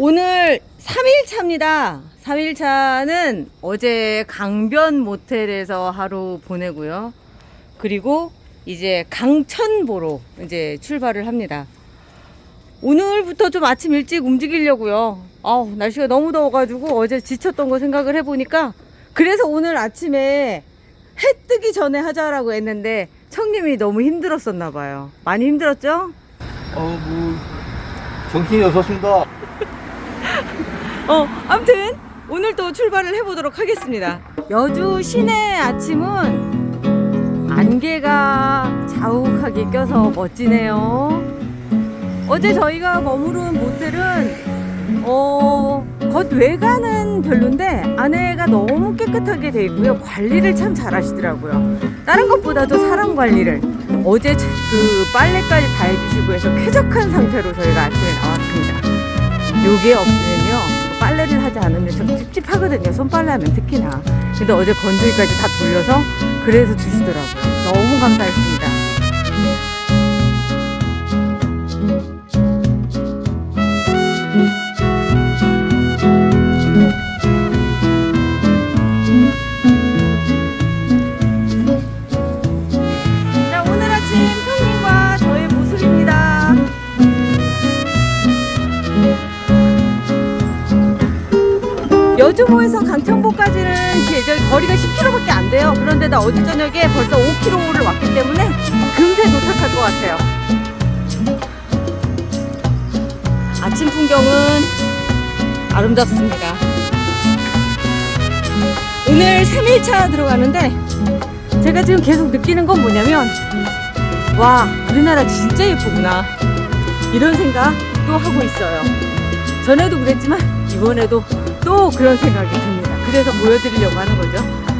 오늘 3일차입니다. 3일차는 어제 강변 모텔에서 하루 보내고요. 그리고 이제 강천보로 이제 출발을 합니다. 오늘부터 좀 아침 일찍 움직이려고요. 아우, 날씨가 너무 더워가지고 어제 지쳤던 거 생각을 해보니까 그래서 오늘 아침에 해 뜨기 전에 하자라고 했는데 청님이 너무 힘들었었나 봐요. 많이 힘들었죠? 어, 뭐, 정신이 없었습니다. 어, 아무튼 오늘 또 출발을 해보도록 하겠습니다. 여주 시내 아침은 안개가 자욱하게 껴서 멋지네요. 어제 저희가 머무른 모텔은 어, 겉 외관은 별론데 안에가 너무 깨끗하게 돼 있고요. 관리를 참 잘하시더라고요. 다른 것보다도 사람 관리를 어제 그 빨래까지 다 해주시고 해서 쾌적한 상태로 저희가 아침에 나왔습니다. 요게 없으면요 빨래를 하지 않으면 좀 찝찝하거든요 손빨래 하면 특히나. 근데 어제 건조기까지 다 돌려서 그래서 주시더라고요. 너무 감사했습니 나 어제 저녁에 벌써 5km를 왔기 때문에 금세 도착할 것 같아요. 아침 풍경은 아름답습니다. 오늘 3일차 들어가는데 제가 지금 계속 느끼는 건 뭐냐면 와 우리나라 진짜 예쁘구나 이런 생각 또 하고 있어요. 전에도 그랬지만 이번에도 또 그런 생각이 듭니다. 그래서 보여드리려고 하는 거죠.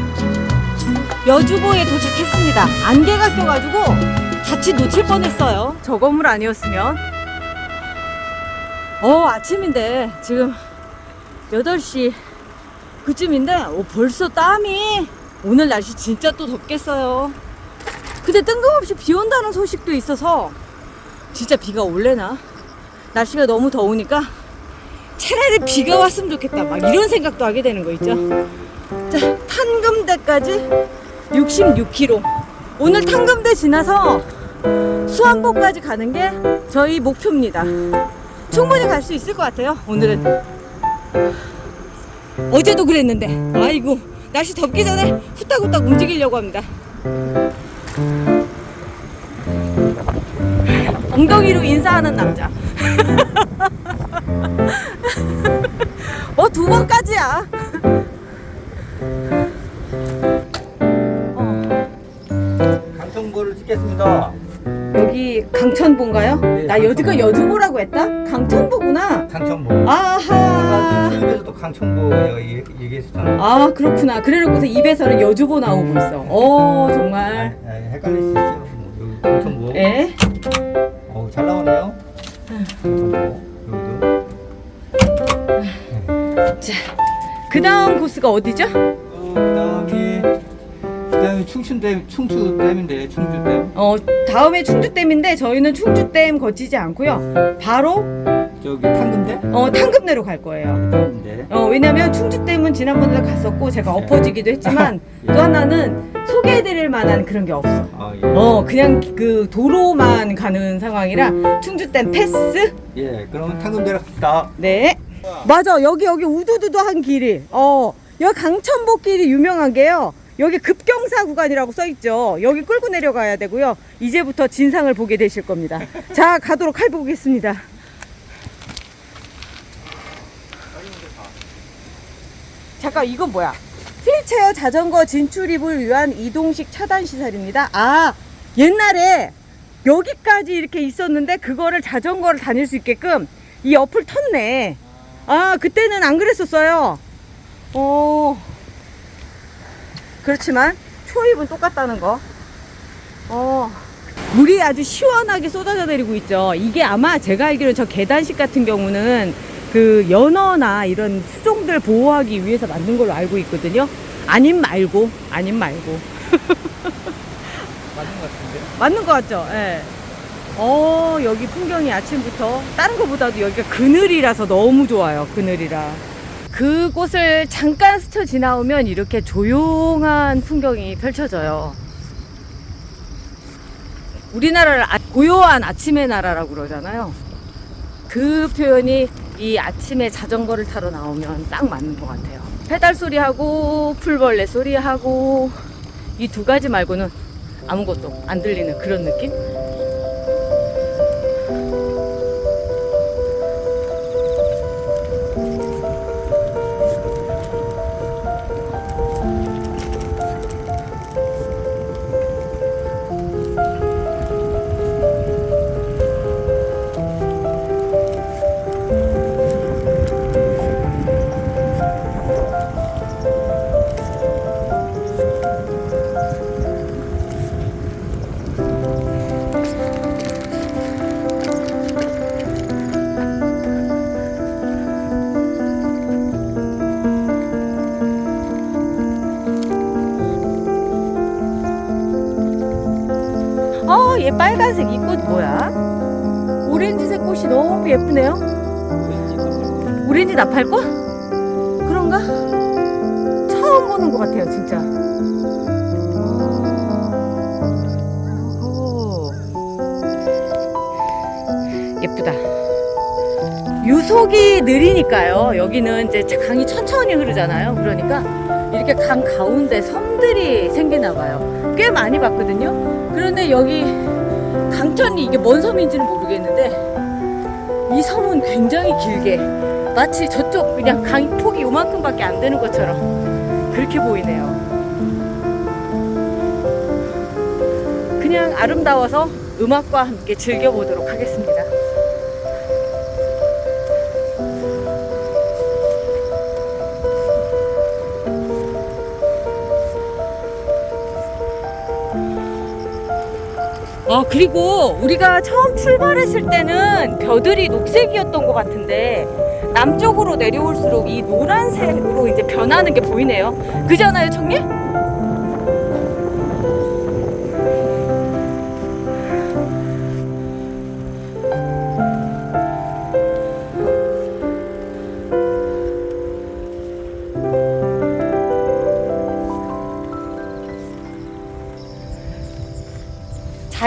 여주보에 도착했습니다. 안개가 껴가지고 자칫 놓칠 뻔했어요. 저 건물 아니었으면. 어, 아침인데 지금 8시 그쯤인데 어, 벌써 땀이 오늘 날씨 진짜 또 덥겠어요. 근데 뜬금없이 비 온다는 소식도 있어서 진짜 비가 올래나? 날씨가 너무 더우니까 차라리 비가 왔으면 좋겠다. 막 이런 생각도 하게 되는 거 있죠. 자, 탄금대까지 66km. 오늘 탄금대 지나서 수안보까지 가는 게 저희 목표입니다. 충분히 갈 수 있을 것 같아요. 오늘은. 어제도 그랬는데. 아이고, 날씨 덥기 전에 후딱후딱 움직이려고 합니다. 엉덩이로 인사하는 남자. 어, 두 번까지야. 강성보를 찍겠습니다. 여기 강천보인가요? 네, 나 여지가 강천보. 여주보라고 했다? 강천보구나. 강천보. 아하. 입에서도 강천보 내가 얘기- 얘기했었잖아. 아, 그렇구나. 그래 놓고서 입에서는 여주보 나오고 있어. 어, 정말. 아, 헷갈릴 수 있죠. 뭐, 여기 강천보. 예? 어, 잘 나오네요. 강천보. 여기도. 자, 그 다음 코스가 어디죠? 어, 그다음이 그다음에 충춘댐, 충주댐인데 충주댐. 어, 다음에 충주댐인데 저희는 충주댐 거치지 않고요. 바로 저기 탄근댐. 어, 탕금내로 갈 거예요. 탄근댐. 어, 왜냐면 충주댐은 지난번에도 갔었고 제가 엎어지기도 했지만 예. 또 하나는 소개해드릴 만한 그런 게 없어. 아, 예. 어, 그냥 그 도로만 가는 상황이라 충주댐 패스? 예, 그러면 탄근댐 갑시다. 네. 맞아. 여기 여기 우두두두한 길이. 어, 여기 강천보 길이 유명한 게요. 여기 급경사 구간이라고 써 있죠. 여기 끌고 내려가야 되고요. 이제부터 진상을 보게 되실 겁니다. 자, 가도록 해보겠습니다. 잠깐 이건 뭐야? 휠체어 자전거 진출입을 위한 이동식 차단 시설입니다. 아, 옛날에 여기까지 이렇게 있었는데 그거를 자전거를 다닐 수 있게끔 이 옆을 텄네. 아, 그때는 안 그랬었어요. 어. 그렇지만 초입은 똑같다는 거. 어. 물이 아주 시원하게 쏟아져 내리고 있죠. 이게 아마 제가 알기로 저 계단식 같은 경우는 그 연어나 이런 수종들 보호하기 위해서 만든 걸로 알고 있거든요. 아님 말고, 아님 말고. 맞는 것 같은데. 맞는 것 같죠? 예. 어, 여기 풍경이 아침부터 다른 것보다도 여기가 그늘이라서 너무 좋아요. 그늘이라. 그곳을 잠깐 스쳐 지나오면 이렇게 조용한 풍경이 펼쳐져요. 우리나라를 아- 고요한 아침의 나라라고 그러잖아요. 그 표현이 이 아침에 자전거를 타러 나오면 딱 맞는 것 같아요. 페달 소리하고 풀벌레 소리하고 이 두 가지 말고는 아무것도 안 들리는 그런 느낌? 빨간색 이 꽃 뭐야? 오렌지색 꽃이 너무 예쁘네요. 오렌지 나팔꽃? 그런가? 처음 보는 것 같아요, 진짜. 어, 오. 예쁘다. 유속이 느리니까요. 여기는 이제 강이 천천히 흐르잖아요. 그러니까 이렇게 강 가운데 섬들이 생기나 봐요. 꽤 많이 봤거든요. 그런데 여기 강천이 이게 뭔 섬인지는 모르겠는데 이 섬은 굉장히 길게 마치 저쪽 그냥 강 폭이 요만큼밖에 안 되는 것처럼 그렇게 보이네요. 그냥 아름다워서 음악과 함께 즐겨보도록 하겠습니다. 아, 그리고 우리가 처음 출발했을 때는 벼들이 녹색이었던 것 같은데 남쪽으로 내려올수록 이 노란색으로 이제 변하는 게 보이네요. 그잖아요, 청님?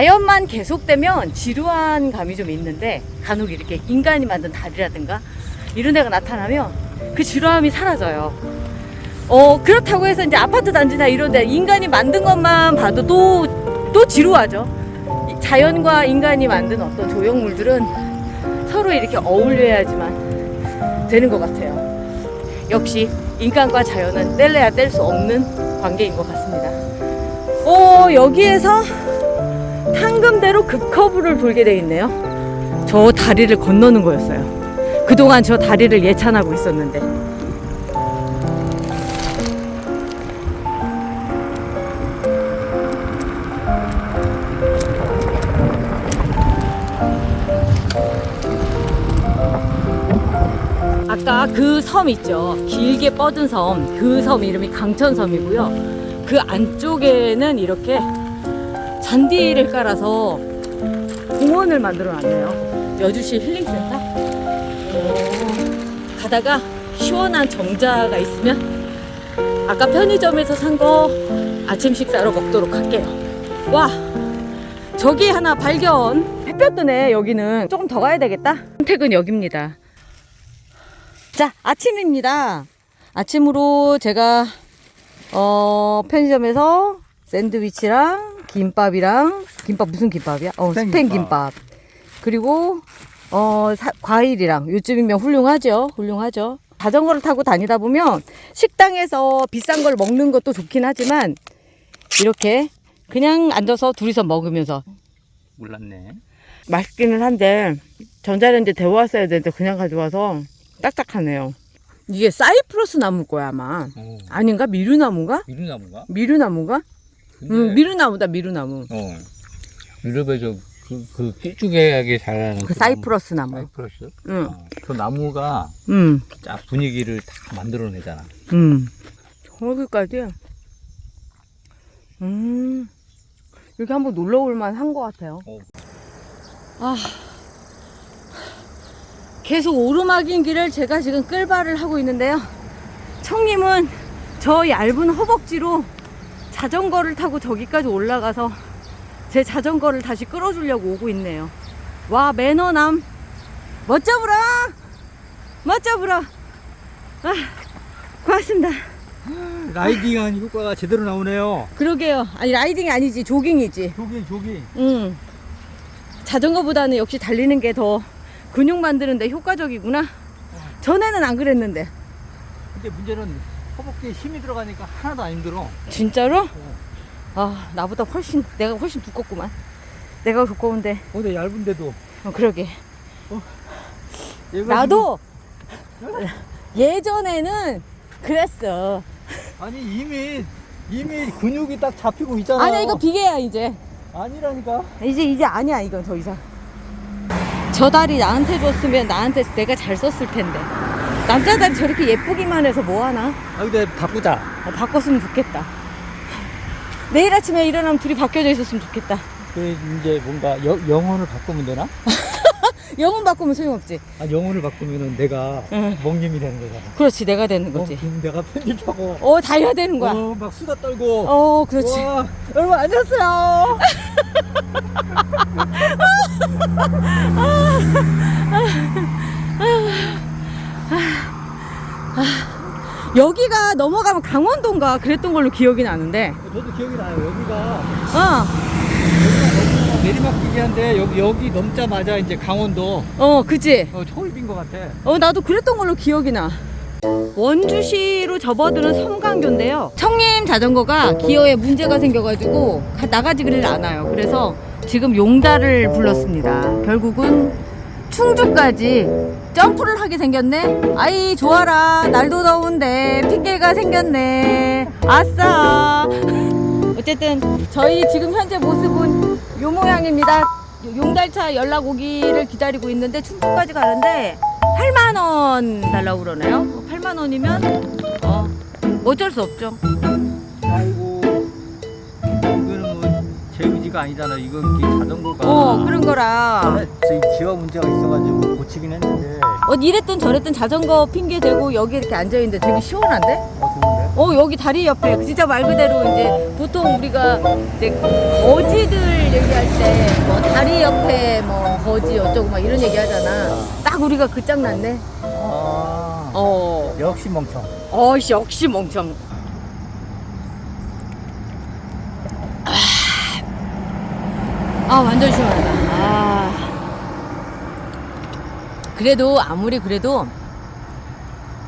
자연만 계속되면 지루한 감이 좀 있는데 간혹 이렇게 인간이 만든 다리라든가 이런 데가 나타나면 그 지루함이 사라져요. 어 그렇다고 해서 이제 아파트 단지나 이런 데 인간이 만든 것만 봐도 또 또 지루하죠. 이 자연과 인간이 만든 어떤 조형물들은 서로 이렇게 어울려야지만 되는 것 같아요. 역시 인간과 자연은 뗄래야 뗄 수 없는 관계인 것 같습니다. 어 여기에서 탕금대로 급커브를 돌게 돼 있네요. 저 다리를 건너는 거였어요. 그동안 저 다리를 예찬하고 있었는데. 아까 그 섬 있죠. 길게 뻗은 섬. 그 섬 이름이 강천섬이고요. 그 안쪽에는 이렇게 잔디를 깔아서 공원을 만들어 놨네요. 여주시 힐링센터. 오, 가다가 시원한 정자가 있으면 아까 편의점에서 산 거 아침 식사로 먹도록 할게요. 와, 저기 하나 발견. 햇볕 뜨네, 여기는. 조금 더 가야 되겠다. 선택은 여기입니다. 자, 아침입니다. 아침으로 제가 어, 편의점에서 샌드위치랑 김밥이랑 김밥 무슨 김밥이야? 어, 스팸 스팸 김밥. 김밥. 그리고 어, 사- 과일이랑 요즘이면 훌륭하죠. 훌륭하죠. 자전거를 타고 다니다 보면 식당에서 비싼 걸 먹는 것도 좋긴 하지만 이렇게 그냥 앉아서 둘이서 먹으면서 몰랐네. 맛있기는 한데 전자레인지 데워왔어야 되는데 그냥 가져와서 딱딱하네요. 이게 사이프러스 나무일 거야 아마. 어. 아닌가? 미루나무인가? 미루나무가? 미루나무가? 응, 미루나무다 미루나무. 어. 유럽에서 그, 그 길쭉하게 자라는 그 사이프러스 나무. 사이프러스? 응, 어. 그 나무가 응, 쫙 분위기를 다 만들어내잖아. 응. 저기까지. 음, 여기 한번 놀러 올만 한 것 같아요. 어. 아, 계속 오르막인 길을 제가 지금 끌발을 하고 있는데요. 청님은 저 얇은 허벅지로 자전거를 타고 저기까지 올라가서 제 자전거를 다시 끌어주려고 오고 있네요. 와, 매너남. 멋져보라! 멋져보라! 아, 고맙습니다. 라이딩한 효과가 제대로 나오네요. 그러게요. 아니, 라이딩이 아니지, 조깅이지. 조깅 조깅. 응. 자전거보다는 역시 달리는 게 더 근육 만드는데 효과적이구나. 전에는 안 그랬는데. 근데 문제는 허벅지에 힘이 들어가니까 하나도 안 힘들어. 진짜로? 아, 나보다 훨씬, 내가 훨씬 두껍구만. 내가 두꺼운데. 어디 얇은데도. 어, 그러게. 얘가 나도 예전에는 그랬어. 지금- 아니 이미 이미 근육이 딱 잡히고 있잖아. 아니야, 이거 비계야, 이제. 아니라니까. 이제, 이제 아니야, 이건 더 이상. 저 다리 나한테 줬으면 나한테 내가 잘 썼을 텐데. 남자 다리 저렇게 예쁘기만 해서 뭐하나? 아 근데 바꾸자. 아, 바꿨으면 좋겠다. 내일 아침에 일어나면 둘이 바뀌어져 있었으면 좋겠다. 그 이제 뭔가 여, 영혼을 바꾸면 되나? 영혼 바꾸면 소용없지. 아 영혼을 바꾸면은 내가 응. 멍님이 되는 거잖아. 그렇지, 내가 되는 어, 거지. 그럼 내가 편집하고. 어, 다 해야 되는 거야. 어, 막 수다 떨고. 어, 그렇지. 와, 여러분 안녕하세요. 여기가 넘어가면 강원도인가 그랬던 걸로 기억이 나는데. 저도 기억이 나요. 여기가 어, 여기가 내리막이긴 한데 여기 여기 넘자마자 이제 강원도 어, 그치. 어, 초입인 것 같아. 어, 나도 그랬던 걸로 기억이 나. 원주시로 접어드는 섬강교인데요. 청림 자전거가 기어에 문제가 생겨가지고 가- 나가지를 않아요. 그래서 지금 용달을 불렀습니다. 결국은 충주까지 점프를 하게 생겼네. 아이 좋아라. 날도 더운데 핑계가 생겼네. 아싸. 어쨌든 저희 지금 현재 모습은 요 모양입니다. 용달차 연락 오기를 기다리고 있는데 충주까지 가는데 8만 원 달라고 그러네요. 8만 원이면 어 어쩔 수 없죠. 아이고 이거는 뭐 제 의지가 아니잖아. 이거 이게 자전거가 어 그런 거라. 지화 문제가 있어 고치긴 했는데 어 이랬든 저랬든 자전거 핑계 대고 여기 이렇게 앉아 있는데 되게 시원한데? 어 좋은데? 어 여기 다리 옆에 진짜 말 그대로 이제 보통 우리가 이제 거지들 얘기할 때 뭐 다리 옆에 뭐 거지 어쩌고 막 이런 얘기 하잖아. 딱 우리가 그 짝 났네. 아 어. 역시 멍청. 어씨 역시 멍청. 아, 아, 완전 시원하다. 아. 그래도 아무리 그래도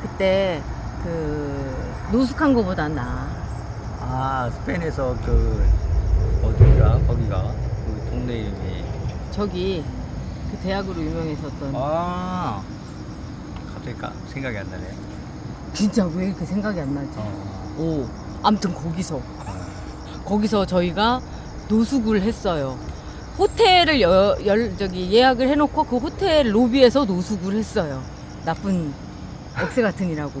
그때 그 노숙한 거보단 나. 아 스페인에서 그 어디더라 거기가 그 동네 이름이 저기 그 대학으로 유명했었던 아 갑자기 까- 생각이 안 나네. 진짜 왜 이렇게 생각이 안 나지? 어. 오, 아무튼 거기서 어. 거기서 저희가 노숙을 했어요. 호텔을 여, 열, 저기 예약을 해놓고 그 호텔 로비에서 노숙을 했어요. 나쁜 억새 같은이라고.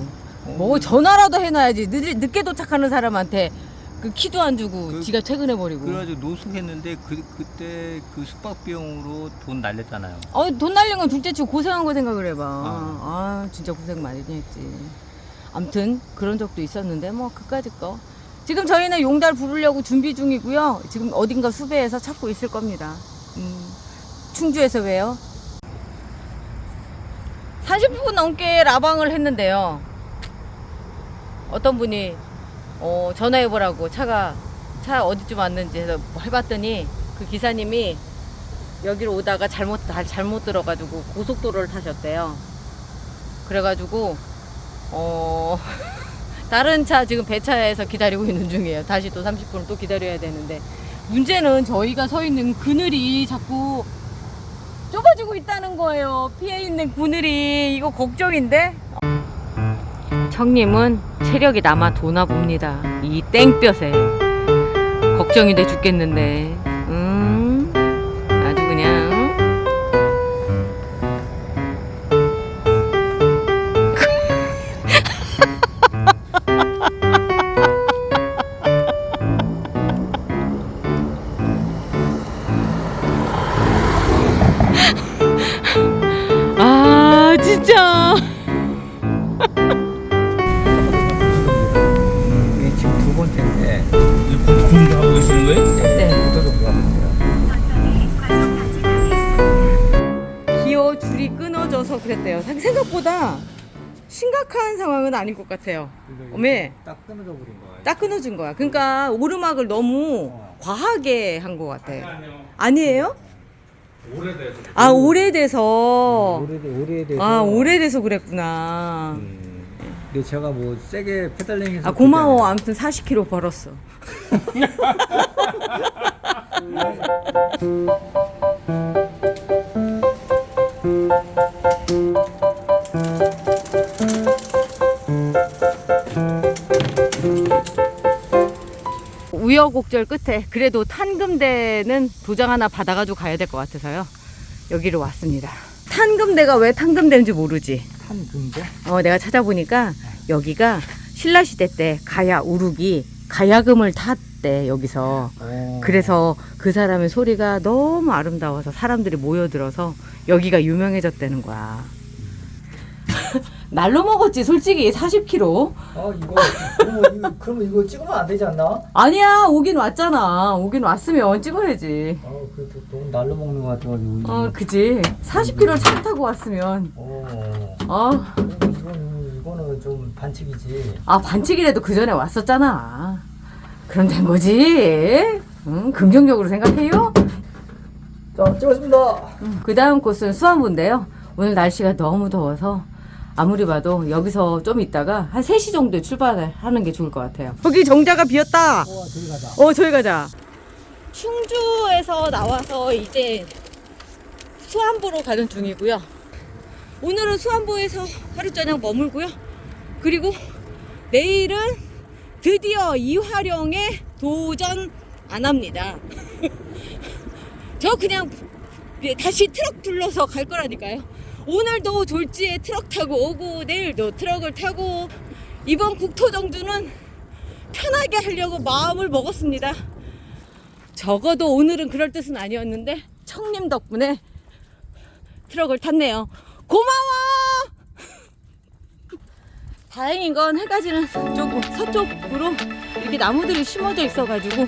뭐 전화라도 해놔야지. 늦, 늦게 도착하는 사람한테 그 키도 안 주고 그- 지가 퇴근해 버리고. 그래가지고 노숙했는데 그 그때 그 숙박 비용으로 돈 날렸잖아요. 어, 돈 날린 건 둘째치고 고생한 거 생각을 해봐. 아. 아, 진짜 고생 많이 했지. 암튼 그런 적도 있었는데 뭐 그까짓 거. 지금 저희는 용달 부르려고 준비 중이고요. 지금 어딘가 수배해서 찾고 있을 겁니다. 음, 충주에서 왜요? 30분 넘게 라방을 했는데요. 어떤 분이 어, 전화해보라고 차가 차 어디쯤 왔는지 해서 해봤더니 그 기사님이 여기로 오다가 잘못 다- 잘못 들어가지고 고속도로를 타셨대요. 그래가지고 어 다른 차 지금 배차에서 기다리고 있는 중이에요. 다시 또 30분을 또 기다려야 되는데 문제는 저희가 서 있는 그늘이 자꾸 좁아지고 있다는 거예요. 피해 있는 그늘이 이거 걱정인데. 청님은 체력이 남아 도나 봅니다. 이 땡볕에 걱정이 돼 죽겠는데. 상황은 아닌 것 같아요. 어메. 딱 끊어져 버린 거야. 딱 끊어진 거야. 그러니까 오르막을 너무 어. 과하게 한 것 같아. 아니에요? 오래돼서. 아 오래돼서. 오래돼 오래돼서. 아 오래돼서 그랬구나. 음. 근데 제가 뭐 세게 페달링해서 아 고마워. 아무튼 40km 벌었어. 우여곡절 끝에 그래도 탄금대는 도장 하나 받아가지고 가야 될 것 같아서요. 여기로 왔습니다. 탄금대가 왜 탄금대인지 모르지. 한 군데? 어, 내가 찾아보니까 여기가 신라 시대 때 가야 우룩이 가야금을 탔대 여기서 어. 그래서 그 사람의 소리가 너무 아름다워서 사람들이 모여들어서 여기가 유명해졌다는 거야 날로 먹었지 솔직히 40kg 아 이거 그러면 이거 그러면 이거 찍으면 안 되지 않나? 아니야 오긴 왔잖아 오긴 왔으면 찍어야지 아 그래도 너무 날로 먹는 것 같아가지고. 어 그지 40kg 차 타고 왔으면 어. 어. 이거는 이거는 좀 반칙이지. 아 반칙이라도 그 전에 왔었잖아. 그럼 된 거지. 응, 긍정적으로 생각해요. 자 찍었습니다. 그 다음 곳은 수안부인데요. 오늘 날씨가 너무 더워서 아무리 봐도 여기서 좀 있다가 한 3시 정도에 출발하는 게 좋을 것 같아요. 여기 정자가 비었다. 와 저기 가자. 어, 저희 가자. 충주에서 나와서 이제 수안보로 가는 중이고요. 오늘은 수안보에서 하루 저녁 머물고요. 그리고 내일은 드디어 이화령에 도전 안 합니다. 저 그냥 다시 트럭 불러서 갈 거라니까요. 오늘도 졸지에 트럭 타고 오고 내일도 트럭을 타고 이번 국토정주는 편하게 하려고 마음을 먹었습니다. 적어도 오늘은 그럴 뜻은 아니었는데 청님 덕분에 트럭을 탔네요. 고마워! 다행인 건 해가 지는 서쪽, 서쪽으로 이렇게 나무들이 심어져 있어가지고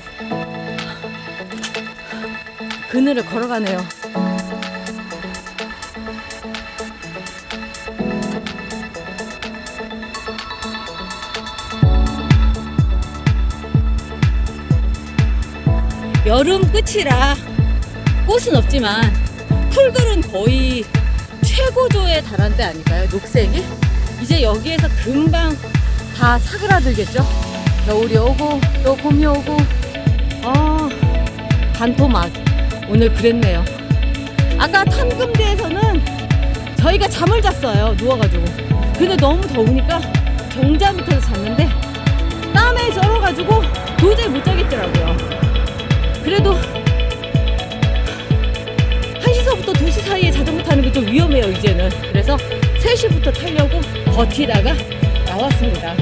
그늘을 걸어가네요. 여름 끝이라 꽃은 없지만 풀들은 거의 최고조에 달한 때 아닐까요? 녹색이? 이제 여기에서 금방 다 사그라들겠죠? 겨울이 오고 또 봄이 오고 아 반토막 오늘 그랬네요 아까 탄금대에서는 저희가 잠을 잤어요 누워가지고 근데 너무 더우니까 정자 밑에서 잤는데 땀에 쩔어가지고 도저히 못 자겠더라고요 그래도 1시서부터 2시 사이에 자전거 타는 게 좀 위험해요 이제는. 그래서 3시부터 타려고 버티다가 나왔습니다.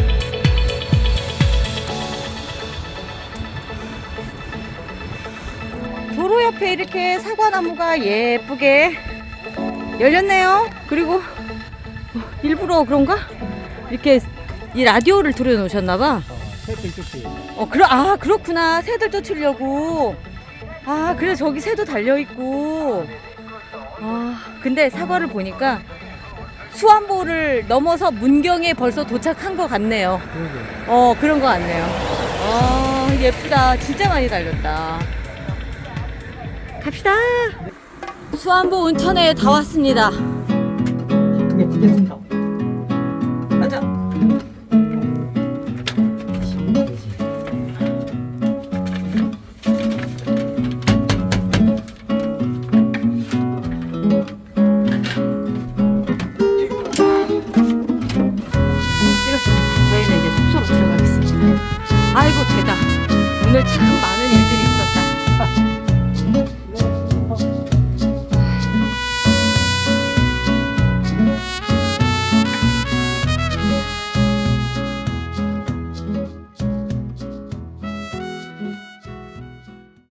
도로 옆에 이렇게 사과나무가 예쁘게 열렸네요. 그리고 어, 일부러 그런가? 이렇게 이 라디오를 들여놓으셨나봐 새들 쫓기. 어, 그러, 아, 그렇구나. 새들 쫓으려고. 아, 그래, 저기 새도 달려있고. 아, 근데 사과를 보니까 수안보를 넘어서 문경에 벌써 도착한 것 같네요. 그러게. 어, 그런 것 같네요. 아, 예쁘다. 진짜 많이 달렸다. 갑시다. 수안보 온천에 다 왔습니다. 이쁘게 찍겠습니다.